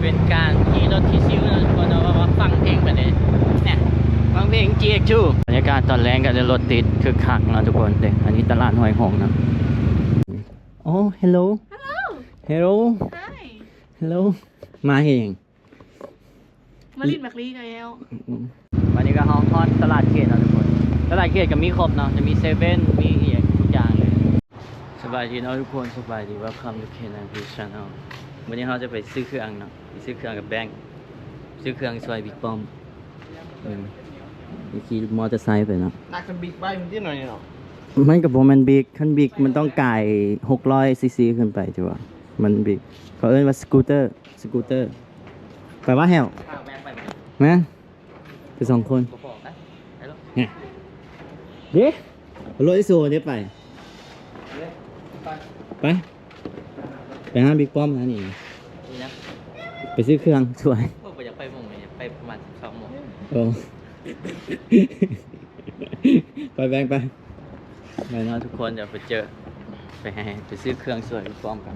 เป็นการขี่รถที่ซิวนะทุกคนเนาะว่าฟังเพลงไปเลยเนี่ยฟังเพลง GX2 บรรยากาศตอนแรงก็จะรถติดคึกคักนะทุกคนเด็กอันนี้ตลาดห้วยหงนะโอ้ hello hello Hi. hello มาเองมาลินแมคลีกันแล้ววันนี้ก็ห้องคอนตลาดเขตนะทุกคน ตลาดเขตก็มีครบเนาะจะมีเซเว่นมีอีกทุกอย่างเลย สบายดีเนาะทุกคนสบายดีว่าคำทุกเขตนะพี่ชาแนล วันนี้เราจะไปซื้อเครื่องเนาะไปซื้อเครื่องกับแบงค์ซื้อเครื่องซอยบิ๊กป้อมอืมไปขี่มอเตอร์ไซค์ไปเนาะนักกันบิ๊กไบค์มันที่หน่อยเนาะมันกับผมมันบิ๊กคันบิ๊กมันต้องก่ายหกร้อยซีซีขึ้นไปจ้ะวะมันบิ๊กเขาเอิ้นว่าสกูตเตอร์สกูตเตอร์ไปว่าแฮวข้าวแบงค์ไปไหมนะไปสองคนบอกนะไปแล้วเนี่ยเด้รถไอโซเนี่ยไป ไป ไปไปห้างบิ๊กป้อมนะนี่นี่นะ ไปซื้อเครื่องสวยพวกไปอยากไปโมงไหนอยากไปประมาณสองโมงโอ้ไปแบงค์ไปไปเนาะทุกคนเดี๋ยวไปเจอ ไปให้ไปซื้อเครื่องสวยบิ๊กป้อมกัน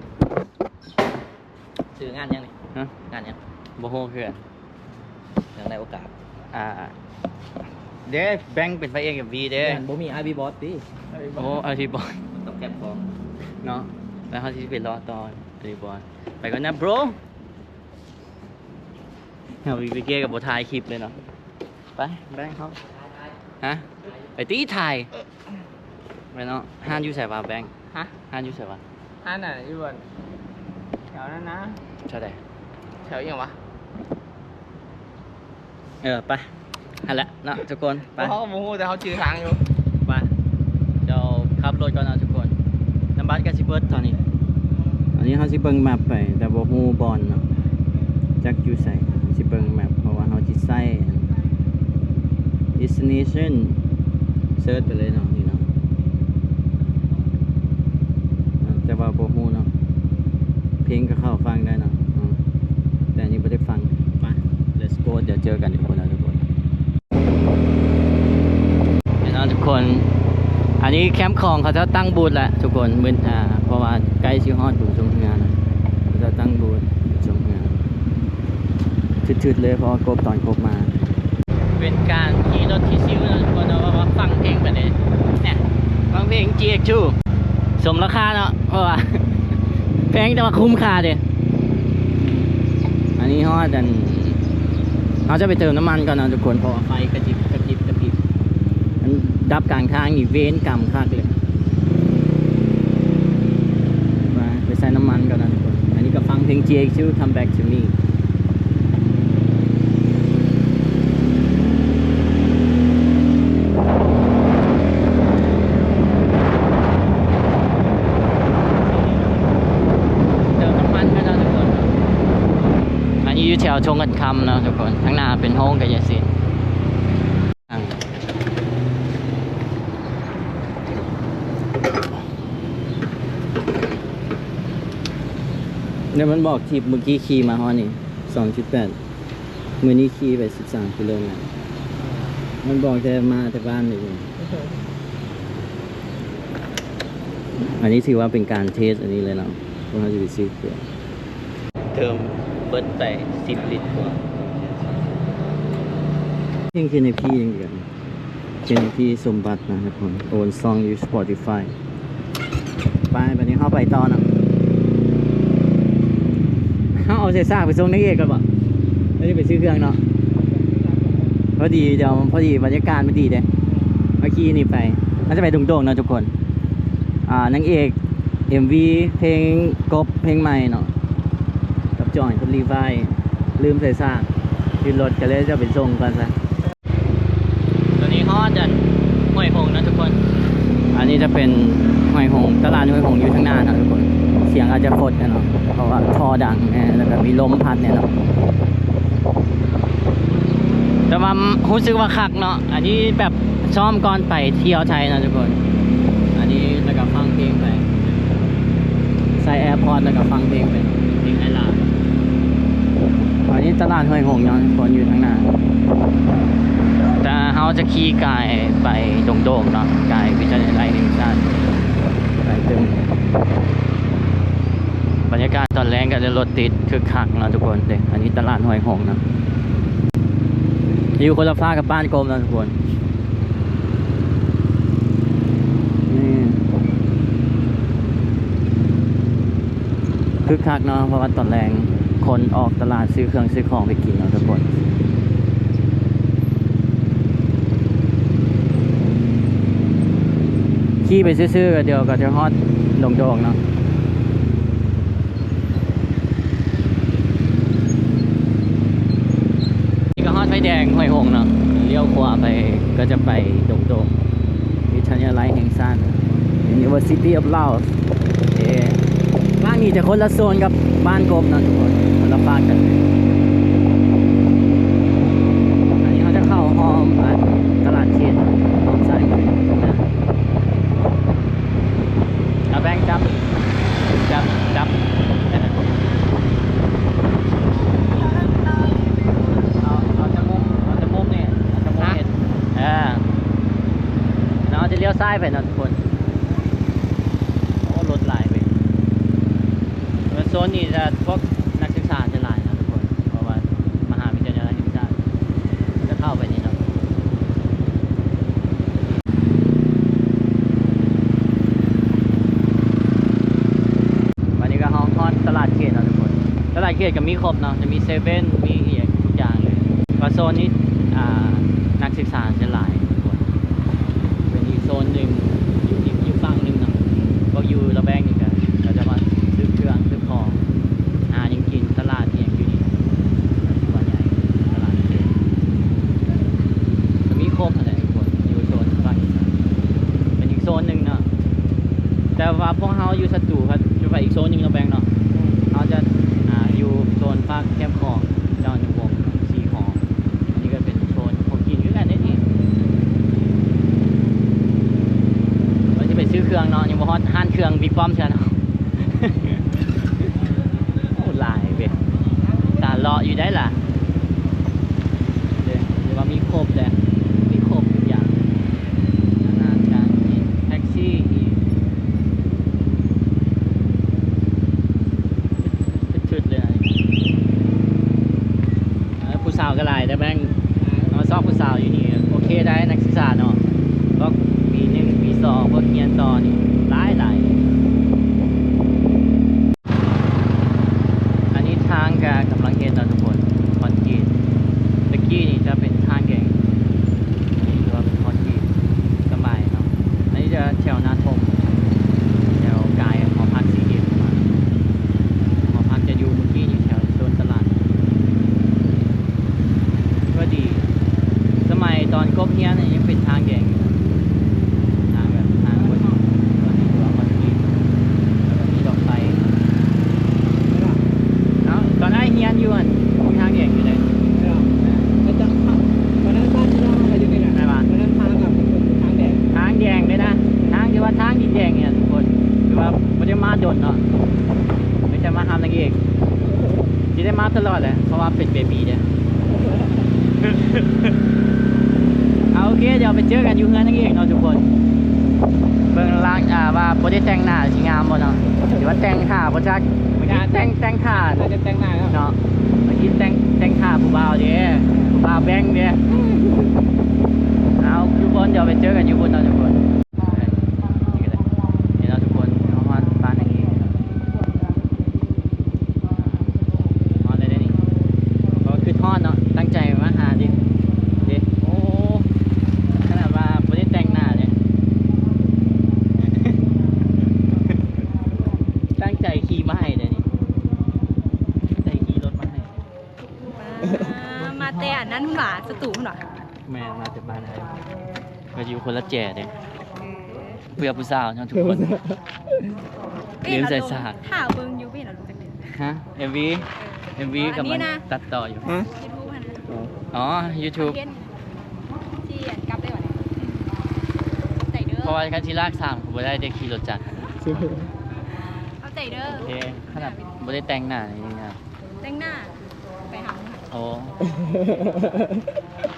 ซื้องานยังนี่ฮะงานยังโบโฮเครื่องยังได้โอกาส อ่า เด้แบงค์เป็นพระเอกกับวีเด้งานบ่มีไอบีบอสดิโอ้อาชีพบอลต้องแคปของเนาะแล้วเขาที่ไปรอต่ออาชีพบอลไปก่อนนะ bro เอาวิเกกับบทายคลิปเลยเนาะไปแบงค์เขาฮะไปตีไทยไปเนาะห้านอยูใส่ว่าแบงค์ฮะห้านอยูใส่ว่าอันไหนอยู่บนแถวนั้นนะใช่ได้แถวยังวะเออไปฮันแหละเนาะทุกคนไปเขาก็โมโหแต่เขาจือทางอยู่ไปเดี๋ยวขับรถก่อนนะทุกคนน้ำบัสกับซิเบิร์ตตอนนี้อันนี้เขาสิเบิ่งแมปไปแต่บ่ฮู้บอลเนาะจักอยู่ใส่สิเบิ่งแมปเพราะว่าเขาสิใส่ destination เซิร์ชไปเลยเนาะนี่เนาะอ่าแต่ว่าโบฮูเนาะเพลงก็เข้าฟังได้เนาะแต่อันนี้บ่ได้ฟังไป let's go เดี๋ยวเจอกันทุกคนนะทุกคนเนไหมทุกคน อันนี้แคมป์ของเขาจะตั้งบูธแหล้วทุกคนมืนอ่าเพราะว่าใกล้ชิฮอดดูชมงานเขาจะตั้งบูธชมงาน ชืดๆเลยเพราะว่ากบตอนกบมา เป็นการขี่รถที่ซิวนะทุกคนเนาะว่าฟังเพลงไปเลยเนี่ยฟังเพลง GX2 สมราคาเนาะเพราะว่าแพงแต่ว่าคุ้มค่าเด้อันนี้ฮอดอันเขาจะไปเติมน้ำมันก่อนนะทุกคนเพราะว่าไฟกระจิบกระจิบกระพริบมันดับกลางทางนี่เว้นกรรมคักเลยมาไปใส่น้ำมันก่อนนะทุกคน อันนี้ก็ฟังเพลง GX ชื่อ Come Back to Me เติมน้ำมันกันนะทุกคน อันนี้อยู่แถวชงกันคำนะทุกคนข้างหน้าเป็นห้องกับยาสินเนี่ยมันบอกทีเมื่อกี้ขี่มาฮอนี่สองจุดแปดมื่อนี้ขี่ไปสิบสามกิโลเมตรมันบอกแต่มาแต่บ้านเลยอันนี้ถือว่าเป็นการเทสอันนี้เลยเนาะเพราะเขาจะไปซื้อเกลือเติม เบิร์ดไปสิบลิตรกว่ายังคือในพี่ยังเดียวเป็นพี่สมบัตินะครับผมโอนซองอยู่ Spotify ไปแบบนี้เข้าไปต่อนะเขาเอาเศษซากไปส่งนักเอกกันบ่แล้วจะไปซื้อเครื่องเนาะพอดีเดี๋ยวพอดีบรรยากาศมันดีเด้เมื่อกี้นี่ไปมันจะไปตรงๆเนาะทุกคน อ่านางเอก MV เพลงกบเพลงใหม่เนาะ จอยกับรีไวลืมใส่ซากขึ้นรถก็เลยจะไปส่งกันซะตอนนี้ฮอดจันห้วยหงนะทุกคน อันนี้จะเป็นห้วยหงตลาดห้วยหงอยู่ข้างหน้านะทุกคน เสียงอาจจะฟดนะเนาะเพราะว่าท่อดังนะแล้วก็มีลมพัดเนี่ยเนาะแต่ว่ารู้สึกว่าคักเนาะอันนี้แบบซ้อมก่อนไปเที่ยวไทยนะทุกคน อันนี้แล้วก็ฟังเพลงไปใส่แอร์พอร์ตแล้วก็ฟังเพลงไปเพลงไอลาอันนี้ ตลาดห้วยหงเนคนอยู่ทางหน้าแต่เขาจะขี่กายไปโด่งๆเนาะกายวิจารณ์ไรหนึ่งชาติไปตึงบรรยากาศตอนแรงก็จะรถติดคึกคักเนาะทุกคนเด็กอันนี้ตลาดห้วยหงนะอยู่คนละฟ้ากับบ้านกรมนะทุกคนคึกคักเนาะเพราะว่าตอนแรง คนออกตลาดซื้อเครื่องซื้อของไปกินเนาะทุกคนขี่ไปซื่อๆก็เดี๋ยวก็จะฮอดดงโดงเนาะนี่ก็ฮอดไฟแดงห้วยหงเนาะเลี้ยวขวาไปก็จะไปดงโดงวิทยาลัยแห่งชาติ University of Laos เอ๊ นนี้จะคนละโซนกับบ้านกรมนะทุกคนคนละฝากกันอันนี้เขาจะเข้าหองอ่าตลาดเทียนห้องซ้ายมือนะเอาแบงค์จับจับจับเอาเอาจมูกเอาจมูกนี่เอาจมูกเห็นออแล้วเราจะเลี้ยวซ้ายไปนะทุกคน โอ้รถหลายไปโซนนี้จะพวกนักศึกษาจะหลายนะทุกคน เพราะว่ามหาวิทยาลัยแห่งชาจะเข้าไปนี่เนาะวันนี้ก็ห้องทอดตลาดเขตนะทุกคน ตลาดเขตก็มีครบเนาะ จะมีเซเว่น มีอีกทุกอย่างเลยว่าโซนนี้อ่านักศึกษาจะหลายทุกคน เป็นอีกโซนหนึ่งอยู่อีกฝั่งหนึ่งเนาะก็อยู่ระแวงนี่กันก็จะมาซื้อเครื่องซื้อของหายังกินตลาดเองอยู่นี่ถือว่าใหญ่ตลาดเขตก็มีครบอะไรทุกคน อยู่โซนฝั่งอีสานเป็นอีกโซนหนึ่งเนาะ แต่ว่าพวกเขาอยู่สตูครับอยู่ไปอีกโซนหนึงเราแบ่งเนาะเขาจะอ่าอยู่โซนภาคแคบคลองเจ้าหนึ่งวงสี่หออันนี้ก็เป็นโซนของกินด้วยกันนี่นี่เราจะไปซื้อเครื่องเนาะยังบ่ฮอดห้านเครื่องบิ๊กป้อมใช่เนาะ โอ้หลายเว้ยตาเลาะอยู่ได้ล่ะเดี๋ยวเดี๋ยวว่ามีครบเลยมีครบทุกอย่างอาหารการกินแท็กซี่อีก ชุดๆเลยนะเออผู้สาวก็หลายแต่แม่งเอามาซอกผู้สาวอยู่นี่โอเคได้นักศึกษาเนาะก็ปีหนึ่งปีสองพวกเรียนต่อนี่หลายหลายอันนี้ทางกกำลังเห็นเนาะทุกคนคอนกรีตตะกี้นี่จะเป็นทางแกงอันนี้ถือว่าเป็นคอนกรีตสบายเนาะอัน นี้จะแถวนาทมแถวกายหอพักสีเขียวมา หอพักจะอยู่เมื่อกี้อยู่แถวโซนตลาดก็ดี สมัยตอนกบเฮียนเนี่ยยังเป็นทางแดงอยู่นะทางแบบทางบนตอนนี้ถือว่ามันดีแล้วก็มีดอกไฟเนาะตอนไอ้เฮียนอยู่อะมีทางแดงอยู่เลย วันนั้นบ้านที่เราไปอยู่นี่แหละ ได้ปะ วันนั้นทางกับทางแดด ทางแดงเลยนะ ทางที่ว่าทางที่แดงเนี่ยทุกคนคือว่าไม่ได้มาโดนเนาะไม่ใช่มาทำนักเอกที่ ได้มาตลอดแหละเพราะว่าเป็นเบบีเนี่ยเอาโอเคเดี๋ยวไปเจอกันอยู่เฮือนนักเอกเนาะทุกคน เบิ่งล่างอ่าว่าบ่ได้แต่งหน้าสิงามบ่เนาะหรือว่าแต่งท่าบ่จักเมื่อกี้แต่งแต่งท่าเราจะแต่งหน้าแล้วเนาะเมื่อกี้แต่งแต่งท่าผู้บ่าวเด้ผู้บ่าวแบงค์เด้เอาทุกคนเดี๋ยวไปเจอกันอยู่บนเนาะทุกคนนี่ก็ได้นี่เนาะทุกคนเอามาบ้านนักเอกเอาเลยได้นี่ก็คือทอดเนาะตั้งใจมาหาดิดิโอ้ขนาดว่าบ่ได้แต่งหน้าเนี่ย ตั้งใจขี่มาให้เลยนี่ตั้งใจขี่รถมาให้ มามาแต่อันนั้นคุณหว่า สตูคุณหว่าแม่มาจากบ้านไหนก็อยู่คนละแจ่เด้เพื่อผู้สาวเนาะทุกคน เลี้ยงใส่สาดข่าวเบิ่งอยู่ไม่เห็นเรารู้จักเด็กฮะ MV MV อ๋ออันนี้กำลังนะตัดต่ออยู่ ฮะยูทูบนะอ๋อ YouTube เห็นที่อันกลับได้หว่าเนี่ยเอาใจเด้อเพราะว่าคันที่ลากสามผมบ่ได้ได้ขี่รถจักรเอาใจเด้อโอเคขนาดบ่ได้แต่งหน้านี่นะแต่งหน้าไป หาหมึงโอ้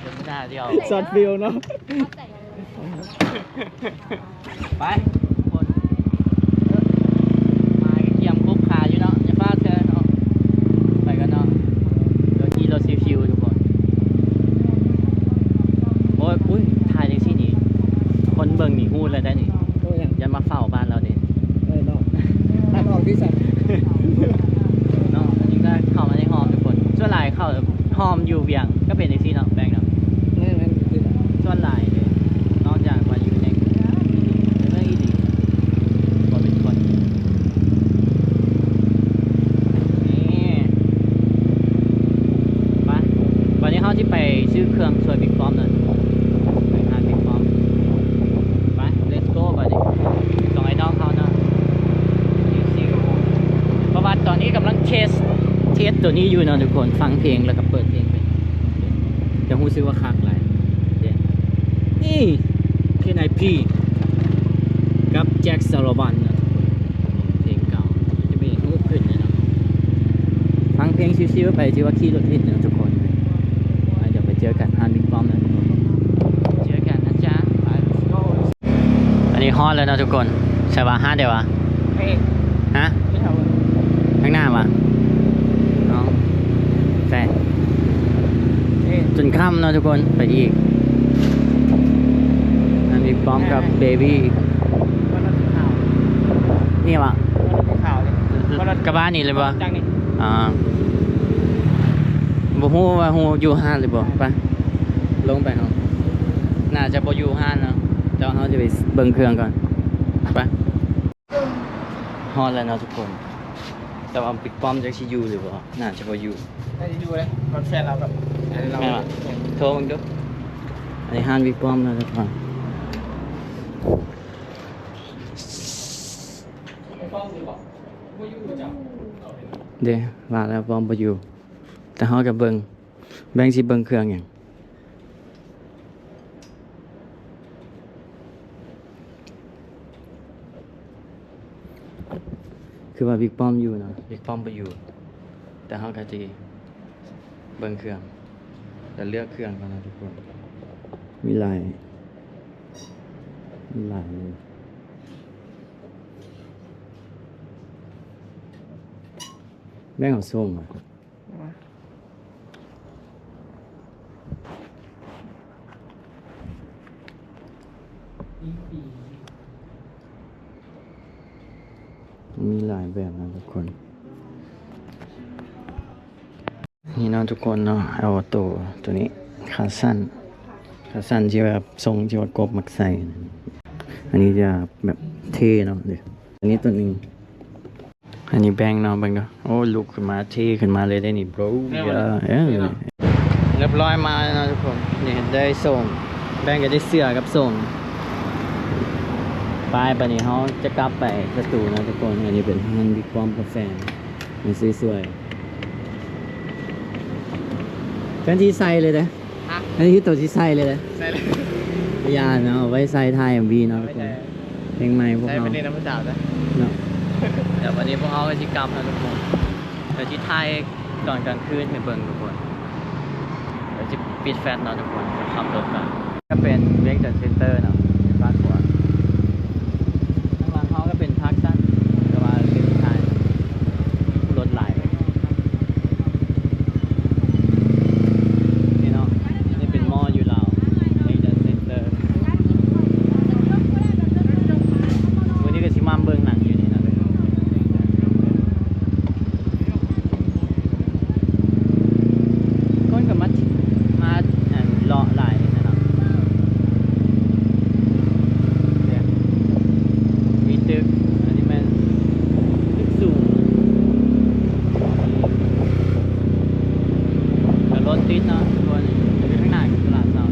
เดี๋ยวหน้าเดียวสอดฟิลเนาะเอาใจเด้อไปทุกคนเออมาเกี่ยมคุบขาอยู่เนาะอย่า เข้าหอมอยู่เวียง ก็เป็นในที่เนาะแบงค์เนาะ นี่มันคือ ส่วนหลายเลยนอกจากว่าอยู่ในเมืองเมืองอีดีก็เป็นคนนี่ไปวันนี้เขาที่ไปซื้อเครื่องช่วยบิ๊กฟอมนะไปหาบิ๊กฟอมไป let's go ไปดิส่งไอ้น้องเขาเนาะชิวๆเพราะว่าตอนนี้กำลังเทสเทสตัว นี้อยู่เนาะทุกคนฟังเพลงแล้วก็เปิดเพลงไปจะรู้สึกว่าคักหลายเดี๋ยวนี่คือไอพีกับแจ็คซาร์วันนะเพลงเก่าจะมีรูปขึ้นเลยเนาะฟังเพลงชิวๆไปที่ว่าขี่รถเล่นนะทุกคนเดี๋ยวไปเจอกันฮานบิ๊กบอมนะทุกคนเจอกันนะจ๊ะไป let's go อันนี้ฮอตแล้วนะทุกคนใช่ปะฮะเดี๋ยววะเฮ้ยฮะไม่ทำเลยข้างหน้าวะเอา ใช่เฮ้ยจนค่ำเนาะทุกคนไปอีกอันนี้พร้อมกับเบบี้วันนั้นข่าวนี่วะวันนั้นข่าวเลยวันนั้นกระบ้านนี่เลยปะจังนี่อ่าบ่ฮู้ว่าฮู้อยู่ห้านหรือบ่ไปลงไปเฮาน่าจะบ่อยู่ห้านเนาะเดี๋ยวเฮาจะไปเบิ่งเครื่องก่อนไปฮอดแล้วเนาะทุกคนแต่ว่าบิ๊กป้อมจักสิอยู่หรือบ่น่าจะบ่อยู่ ได้ดูเลยรถแฟนเราแบบอันนี้เราแม่นปะโทรมึงดูอันนี้ห้านบิ๊กป้อมเนาะทุกคนไม่ฟ้องสิบอกว่าอยู่จังเด้ว่าแล้วป้อมบ่อยู่ แต่เฮาก็เบิ่งแบ่งสิเบิ่งเครื่องหยังคือว่าบิ๊กป้อมอยู่เนาะบิ๊กป้อมบ่อยู่ แต่เฮาก็สิ เบิ้งเครื่องจะเลือกเครื่องก่อนนะทุกคน มีลายมีหลายแม่งเอาส้มอะ มีหลายแบบนะทุกคน นี่เนาะทุกคนเนาะเอาตัวตัวนี้ขาสั้นขาสั้นที่แบบทรงที่ว่ากบมักใส่ อันนี้จะแบบเท่เนาะเดี๋ยวอันนี้ตัวหนึงอันนี้แบงเนาะแบงค์เนาะโอ้ลุกขึ้นมาเท่ขึ้นมาเลยได้นี่ bro เยอะเอ้ยเรียบร้อยมาแล้วนะทุกคนนี่ได้ส่งแบงค์ก็ได้เสื้อกับส่งไปปนี้เขาจะกลับไปประตูนะทุกคนอันนี้เป็นห้างบิ๊กป้อมกาแฟมันสวยๆ กันที่ใส่เลยนะฮะอันนี้คือตัวที่ใส่เลยนะใช่เลยพยานเนาะเอาไว้ใส่ไทยเอ็มวีเนาะทุกคนเพลงใหม่พวกใช่เราเป็นเรียนน้ำมันสาวนะเนาะเดี๋ยววันนี้พวกเขาก็จะกลับนะทุกคนเดี๋ยวที่ไทยตอนกลางคืนไปเบิ่งทุกคนเดี๋ยวจะปิดแฟลชเนาะทุกคนขับรถกันก็เป็นเวกจัดเซ็นเตอร์เนาะเป็นบ้านหัว ข้างหลังเขาก็เป็นพักสั้นแต่ว่าเป็นทายรถหลายเลยนี่เนาะอันนี้เป็นมออยู่ลาวเอเจนเซ็นเตอร์วันนี้ก็สิมาเบิ่งหนังอยู่นี่นะคนกับมามาอันเลาะหลายเลยนะครับเนี่ย มีตึกอันนี้มันตึกสูงแต่รถติดเนาะทุกคนจะไปข้างหน้าคือตลาดเซา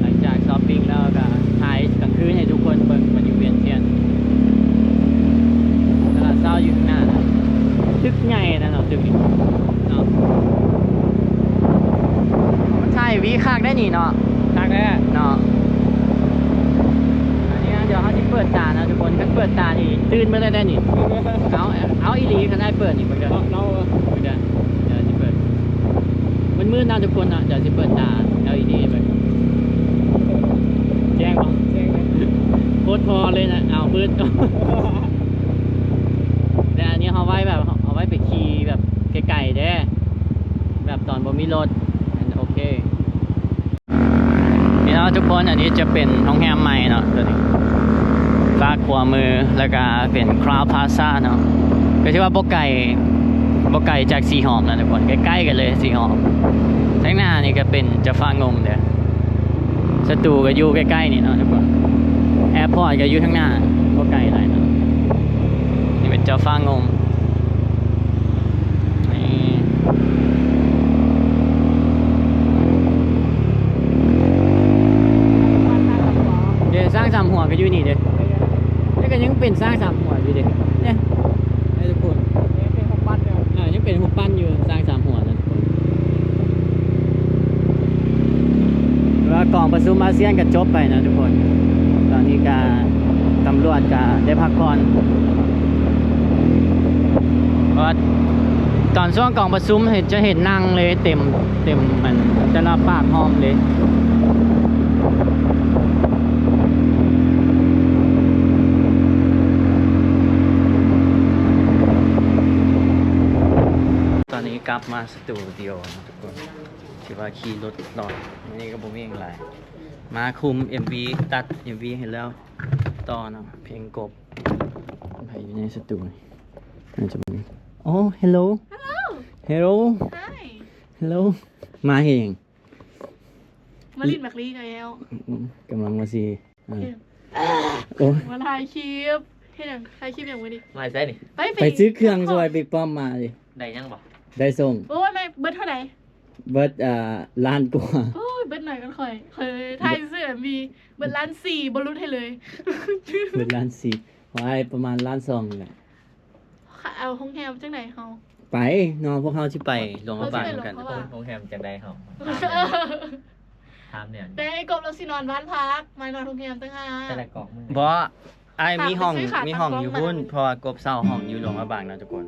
หลังจากช้อปปิ้งแล้วก็ถ่ายกลางคืนให้ทุกคนเบิ่งมันอยู่เวียนเทียนตลาดเซาอยู่ข้างหน้านะตึกใหญ่นะเนาะตึกนี้เนาะมันใช่ วีคากได้นี่เนาะทางนี้เนาะอันนี้นะเดี๋ยวเขาจะเปิดตานะทุกคนถ้าเปิดตานี่ตื่นไม่ได้ได้นี่เอาเอาอีหลีเขาได้เปิดนี่มันจะเราเรามันจะเดี๋ยวจะเปิดมันมืดนะทุกคนนะเดี๋ยวจะเปิดตา LED ไปแจ้งป่ะเจ๊งเลยโคตรพอเลยนะเอามืดแต่อันนี้เขาไว้แบบเอาไว้ไปขี่แบบไกลๆเด้แบบตอนบ่มีรถอันโอเค ทุกคนอันนี้จะเป็นโรงแรมใหม่เนาะตัวนี้ฝากขวามือแล้วก็เป็นคราวพาซ่าเนาะก็ชื่อว่าบกไก่บบ่ไกลจากสีหอมนะทุกคนใกล้ๆกันเลยสีหอมทั้งหน้านี่ก็เป็นจะฟางงมเด้อสตูก็อยู่ใกล้ๆนี่เนาะทุกคนแอร์พอร์ตก็อยู่ข้งหน้าบ่ไกลหลายเนาะนี่เป็นเจ้าฟางงมนี่เดี๋ยวสร้างสามหัวก็ อยู่นี่เด้อแล้วก็ยังเป็นสร้างสามหัวอยู่เด้อเนี่ยให้ทุกคนเป็นหกบ้านเนี่ยอ่ายังเป็นหุบปั้นอยู่สร้างสามหัวนะว่ากองประชุมอาเซียนก็จบไปนะทุกคน ตอนนี้การตำรวจก็ได้พักผ่อนเพราะว่าตอนช่วงกองประชุมเห็นจะเห็นนั่งเลยเต็มเต็มมันจะรับปากห้อมเลย ตอนนี้ กลับมาสตูดิโอนะทุกคนคิดว่าขี่รถหลอดอันนี้ก็บ่มีอะไรมาคุม MV ตัด MV เห็นแล้วต่อเนาะเพลงกบใครอยู่ในสตูนี่น่าจะมีโอ้ hello Hello hello Hi hello มาเองมาลินแมคลีกันแล้วอืมกำลังมาสิอ่าโอ้ยมาถ่ายคลิปเฮ็ดหยังถ่ายคลิปหยังมื้อนี้มาใช่นี่ไปไปซื้อเครื่องซอยบิ๊กป้อมมาดิได้ยังบ่ ได้ส่ง โอ้ยไม่เบิดเท่าไหร่เบิร์ดอ่าล้านกว่าโอ้ยเบิดหน่อยกันค่อยเคยถ่ายเสื้อมีเบิดล้านสี่บ่รุ้นให้เลยเบิร์ดล้านสี่ไว้ประมาณล้านสองนี่แหละเอาห้องแฮมจังไหนเฮาไปนอนพวกเขาที่ไปหลวงพระบางเขาสิไปกันหลวงพระบางโรงแรมจังได้เหรอถามเนี่ยแต่ไอ้กบเราสินอนบ้านพักมานอนโรงแรมตั้งหาแต่ละกล่องมึงเพราะไอ้มีห้องฝากไปซื้อขามีห้องตั้งกล้องอยู่พุ่นมาเพราะว่ากบเศร้าห้องอยู่หลวงพระบางนะทุกคน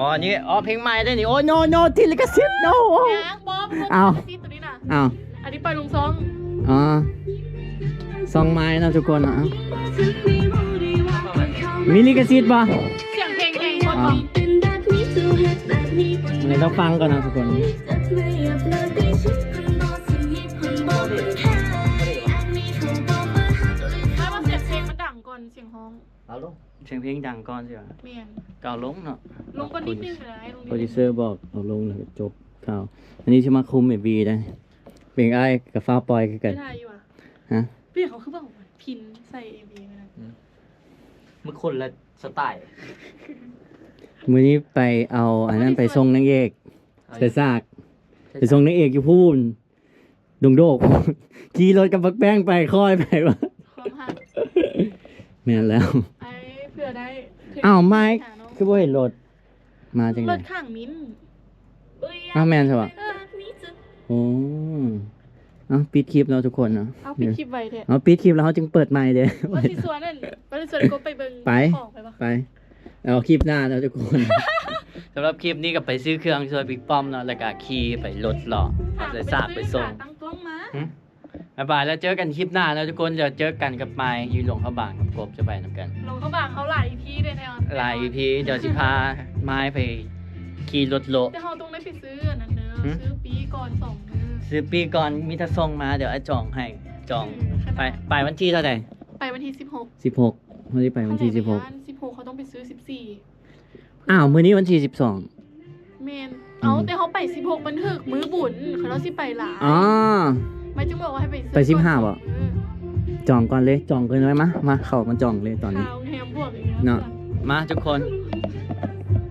อ๋ออันนี้อ๋อเพลงใหม่ได้นี่โอ้ no no ที่ลิขสิทธิ์ no ยางบอมเอา ซีตัวนี้น่ะ อ้าวอันนี้ปล่อยลงซองอ๋อซองไม้นะทุกคนอะมีลิขสิทธิ์ป่ะเสียงเพลงเพลงคนอ๋อบอกเลยต้องฟังก่อนนะทุกคน เอาลูกเสียงเพลงดังก่อนสิวะเมียนเก่าลงเนาะลงก็นิดนึงเลยลงโปรดิวเซอร์บอกเอาลงเลยจบข่าวอันนี้จะมาคุมเอวีได้เป็นไอ้ายกับฟ้าปอยคือกัน ไม่ได้อยู่อะฮะ พี่เขาคือแบบพินใส่เอ็มวีนะมึงคนละสไตล์มื้อนี้ไปเอาอันนั้นไปส่งนางเอกใส่ซากไปส่งนางเอกอยู่พูนดงโดก ขี่รถกับบักแป้งไปค่อยไปวะความหัก แม่นแล้ว ไอ้เพื่อได้ถึงอ้าวไม้หาน้องคือบ่เห็นรถมาจังรได๋ถข้างมิ้นอ้าวแม่นใช่ปะเออโอ้เอาปิดคลิปแล้วทุกคนเนาะเอาปิดคลิปไว้เถอะเอาปิดคลิปแล้วเขาจึงเปิดใหม่เด้ วันที่สวนนั่นวันที่สวนก็ไปเบิ่งไป ของไปปะ ไปเอาคลิปหน้าแล้วทุกคน สำหรับคลิปนี้ก็ไปซื้อเครื่องช่วยบิ๊กป้อมเนาะแล้วก็ขี่ไปรถหล่อเอาใส่ซากไปส่ง ตั้งตัวมา หึ บ๊ายบายแล้วเจอกันคลิปหน้าแล้วทุกคนเดี๋ยวเจอกันกับไมค์ยืนหลงพระบางกับกบจะไปนำกันลงเขาบางเขาหลายพีเลยแน่นอนหลายพีเดี๋ยวสิพาไม้ไปขี่รถโล แต่เขาต้องได้ไปซื้ออันนั้นเนอะหึซื้อปีก่อนสองมือซื้อปีก่อนมีทะส่งมาเดี๋ยวไอ้จองให้จองขนาดไปไปวันที่เท่าไหร่ไปวันที่สิบหกสิบหกวันที่ไปวันที่สิบหกสิบหกเขาต้องไปซื้อสิบสี่อ้าวมื้อนี้วันที่สิบสอง เมน เอาแต่เขาไปสิบหกบันทึกมือบุญเขาต้องสิไปหลายอ๋อ ไม่จึงบอกว่าให้ไปซื้อไป15ก่อนบ่สองมื้อจองก่อนเลยจองเกินไว้มะมาเข้ามาจองเลยตอนนี้ ข่าวแฮมบวกอย่างเงี้ยเนาะ มาทุกคน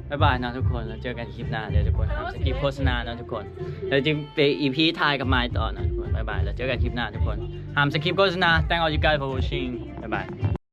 บ๊ายบายนะทุกคนแล้วเจอกันคลิปหน้าเดี๋ยวทุกคนทำสกิปโฆษณานะทุกคนแล้วจึงไปอีพีทายกับไมค์ต่อนะทุกคนบ๊ายบายแล้วเจอกันคลิปหน้าทุกคนห้ามสกิปโฆษณา thank all you guys for watching บ๊ายบาย